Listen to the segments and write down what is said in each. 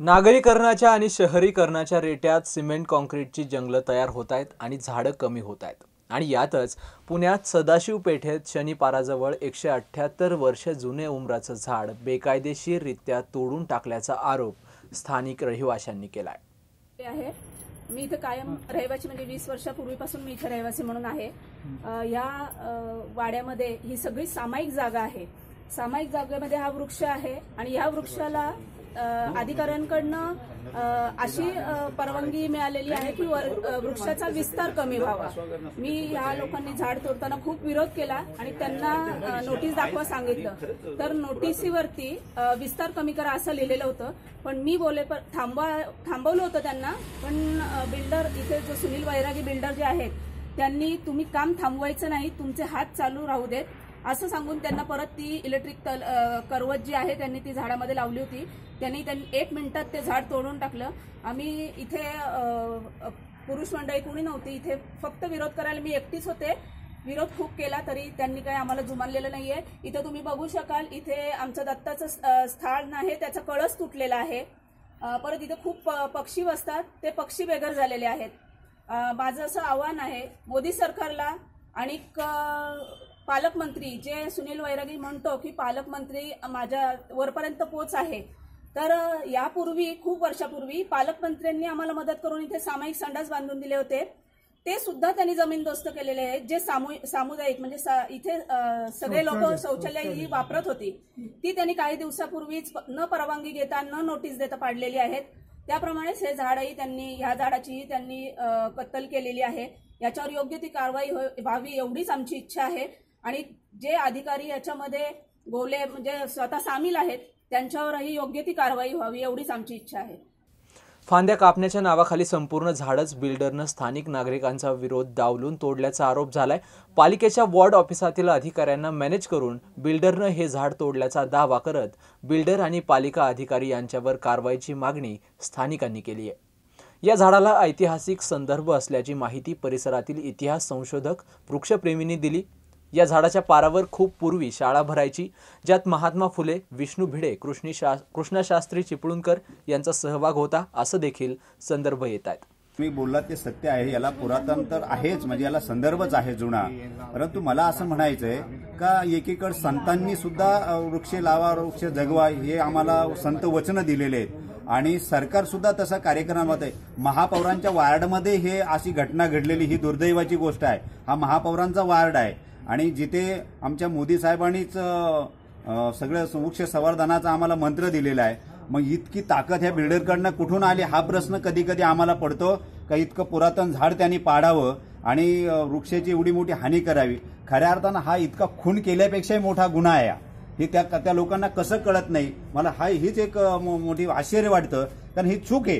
नागरीकरणाच्या आणि शहरीकरणाच्या रेट्यात सिमेंट कॉन्क्रीटची जंगलं तयार होत आहेत आणि झाडं कमी होत आहेत. आणि यातच पुण्यात सदाशिव पेठेत शनिपाराजवळ एकशे अठ्ठ्याहत्तर वर्ष जुने उमराचं झाड बेकायदेशीररित्या तोडून टाकल्याचा आरोप स्थानिक रहिवाशांनी केला ते आहे. मी इथं कायम रहिवासी म्हणजे वीस वर्षापूर्वीपासून मी इथे रहिवासी म्हणून आहे. या वाड्यामध्ये ही सगळी सामायिक जागा आहे. सामायिक जागेमध्ये हा वृक्ष आहे आणि या वृक्षाला अधिकाऱ्यांकडनं अशी परवानगी मिळालेली आहे की वृक्षाचा विस्तार कमी व्हावा. मी या लोकांनी झाड तोडताना खूप विरोध केला आणि त्यांना नोटीस दाखवा सांगितलं. तर नोटीसीवरती विस्तार कमी करा असं लिहिलेलं होतं. पण मी बोले पण थांबवा थांबवलं होतं त्यांना. पण बिल्डर इथे जो सुनील वैरागी बिल्डर जे आहेत त्यांनी तुम्ही काम थांबवायचं नाही. तुमचे हात चालू राहू देत. असं सांगून त्यांना परत ती इलेक्ट्रिक तल करवत जी आहे त्यांनी ती झाडामध्ये लावली होती. त्यांनी त्यांनी एक मिनिटात ते झाड तोडून टाकलं. आम्ही इथे पुरुष मंडळी कोणी नव्हती. इथे फक्त विरोध करायला मी एकटीच होते. विरोध खूप केला तरी त्यांनी काही आम्हाला जुमानलेलं नाहीये. इथं तुम्ही बघू शकाल इथे आमचं दत्ताचं स्थान आहे. त्याचा कळस तुटलेला आहे. परत इथे खूप प- पक्षी बसतात. ते पक्षी बेघर झालेले आहेत. माझं असं आव्हान आहे मोदी सरकारला आणि पालकमंत्री जे सुनील वैरागी म्हणतो की पालकमंत्री माझ्या वरपर्यंत पोच आहे. तर यापूर्वी खूप वर्षापूर्वी पालकमंत्र्यांनी आम्हाला मदत करून इथे सामायिक संडास बांधून दिले होते. ते सुद्धा त्यांनी जमीनदोस्त केलेले आहेत. जे सामुदायिक म्हणजे सा- इथे सगळे लोक शौचालय ही वापरत होती. ती त्यांनी काही दिवसापूर्वीच न परवानगी घेता न नोटीस देता पाडलेली आहेत. त्याप्रमाणेच हे झाडही त्यांनी ह्या झाडाचीही त्यांनी कत्तल केलेली आहे. याच्यावर योग्य ती कारवाई हो- व्हावी एवढीच आमची इच्छा आहे. आणि जे अधिकारी याच्यामध्ये गोले म्हणजे स्वतः सामील आहेत त्यांच्यावरही योग्य ती कारवाई व्हावी एवढीच आमची इच्छा आहे. फांद्या कापण्याच्या नावाखाली संपूर्ण झाडच बिल्डरनं स्थानिक नागरिकांचा विरोध डावलून तोडल्याचा आरोप झालाय. पालिकेच्या वॉर्ड ऑफिसातील अधिकाऱ्यांना मॅनेज करून बिल्डरनं हे झाड तोडल्याचा दावा करत बिल्डर आणि पालिका अधिकारी यांच्यावर कारवाईची मागणी स्थानिकांनी केली आहे. या झाडाला ऐतिहासिक संदर्भ असल्याची माहिती परिसरातील इतिहास संशोधक वृक्षप्रेमींनी दिली. या झाडाच्या पारावर खूप पूर्वी शाळा भरायची ज्यात महात्मा फुले विष्णू भिडे कृष्णी शा कृष्णशास्त्री चिपळूणकर यांचा सहभाग होता असं देखील संदर्भ येत आहेत. तुम्ही बोललात ते सत्य आहे याला पुरातन तर आहेच म्हणजे याला संदर्भच आहे जुना. परंतु मला असं म्हणायचंय का एकीकडे संतांनी सुद्धा वृक्ष लावा वृक्ष जगवा हे आम्हाला संत वचनं दिलेले आहेत. आणि सरकार सुद्धा तसा कार्यक्रमात आहे. महापौरांच्या वार्डमध्ये हे अशी घटना घडलेली ही दुर्दैवाची गोष्ट आहे. हा महापौरांचा वार्ड आहे. आणि जिथे आमच्या मोदी साहेबांनीच सगळं वृक्ष संवर्धनाचा आम्हाला मंत्र दिलेला आहे मग इतकी ताकद ह्या बिल्डरकडनं कुठून आली? हा प्रश्न कधी कधी आम्हाला पडतो का इतकं पुरातन झाड त्यांनी पाडावं आणि वृक्षाची एवढी मोठी हानी करावी? खऱ्या अर्थानं हा इतका खून केल्यापेक्षाही मोठा गुन्हा आहे हे. त्या त्या लोकांना कसं कळत नाही? मला हा हीच एक मो- मोठी आश्चर्य वाटतं कारण ही चूक आहे.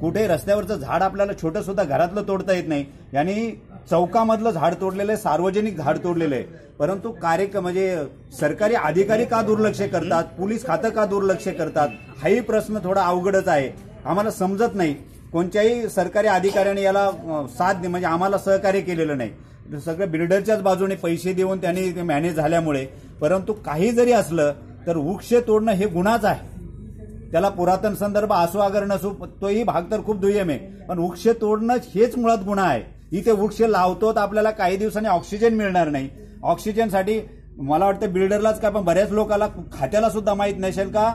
कुठे रस्त्यावरचं झाड आपल्याला छोटं सुद्धा घरातलं तोडता येत नाही. यांनी चौकामधलं झाड तोडलेलं आहे सार्वजनिक झाड तोडलेलं आहे. परंतु कार्यक्रम म्हणजे सरकारी अधिकारी का दुर्लक्ष करतात पोलीस खातं का दुर्लक्ष करतात हाही प्रश्न थोडा अवघडच आहे. आम्हाला समजत नाही. कोणत्याही सरकारी अधिकाऱ्याने याला साथ दे- म्हणजे आम्हाला सहकार्य केलेलं नाही. सगळं बिल्डरच्याच बाजूने पैसे देऊन त्यांनी मॅनेज झाल्यामुळे. परंतु काही जरी असलं तर वृक्ष तोडणं हे गुन्हाच आहे. त्याला पुरातन संदर्भ असो अगर नसो तोही भाग तर खूप दुय्यम आहे. पण वृक्ष तोडणं हेच मुळात गुन्हा आहे. इथे वृक्ष लावतो तर आपल्याला काही दिवसांनी ऑक्सिजन मिळणार नाही. ऑक्सिजनसाठी मला वाटतं बिल्डरलाच काय पण बऱ्याच लोकांना खात्याला सुद्धा माहीत नसेल का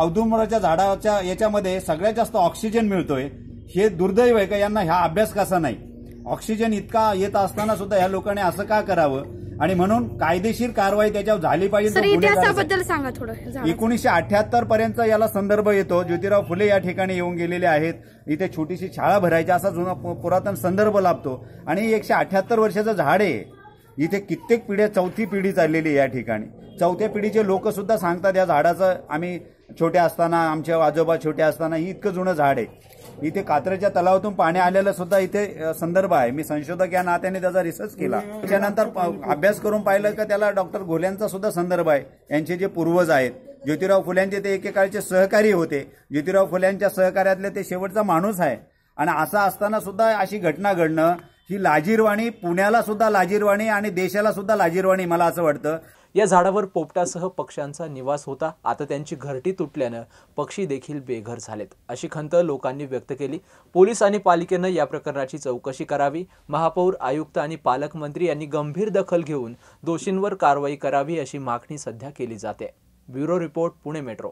औदुंबराच्या झाडाच्या याच्यामध्ये सगळ्यात जास्त ऑक्सिजन मिळतोय. हे दुर्दैव आहे का? यांना ह्या अभ्यास कसा नाही? ऑक्सिजन इतका येत असताना सुद्धा ह्या लोकांनी असं का करावं? आणि म्हणून कायदेशीर कारवाई त्याच्यावर झाली पाहिजे. एकोणीसशे अठ्याहत्तर पर्यंत याला संदर्भ येतो. ज्योतिराव फुले या ठिकाणी येऊन गेलेले आहेत. इथे छोटीशी शाळा भरायची असा जुना पुरातन संदर्भ लाभतो. आणि एकशे अठ्याहत्तर वर्षाचं झाड आहे. इथे कित्येक पिढ्या चौथी पिढी चाललेली या ठिकाणी. चौथ्या पिढीचे लोक सुद्धा सांगतात या झाडाचं आम्ही छोटे असताना आमचे आजोबा छोटे असताना ही इतकं जुनं झाड आहे. इथे कात्रच्या तलावातून पाणी आलेलं सुद्धा इथे संदर्भ आहे. मी संशोधक या नात्याने त्याचा रिसर्च केला. त्याच्यानंतर अभ्यास करून पाहिलं का त्याला डॉक्टर घोल्यांचा सुद्धा संदर्भ आहे. यांचे जे पूर्वज आहेत ज्योतिराव फुल्यांचे ते एकेकाळचे सहकारी होते. ज्योतिराव फुल्यांच्या सहकार्यातले ते शेवटचा माणूस आहे. आणि असं असताना सुद्धा अशी घटना घडणं ही लाजीरवाणी पुण्याला सुद्धा लाजीरवाणी आणि देशाला सुद्धा लाजीरवाणी मला असं वाटतं. या झाडावर पोपटासह पक्ष्यांचा निवास होता. आता त्यांची घरटी तुटल्यानं पक्षी देखील बेघर झालेत. अशी खंत लोकांनी व्यक्त केली. पोलीस आणि पालिकेनं या प्रकरणाची चौकशी करावी. महापौर आयुक्त आणि पालकमंत्री यांनी गंभीर दखल घेऊन दोषींवर कारवाई करावी अशी मागणी सध्या केली जाते. Bureau report Pune metro.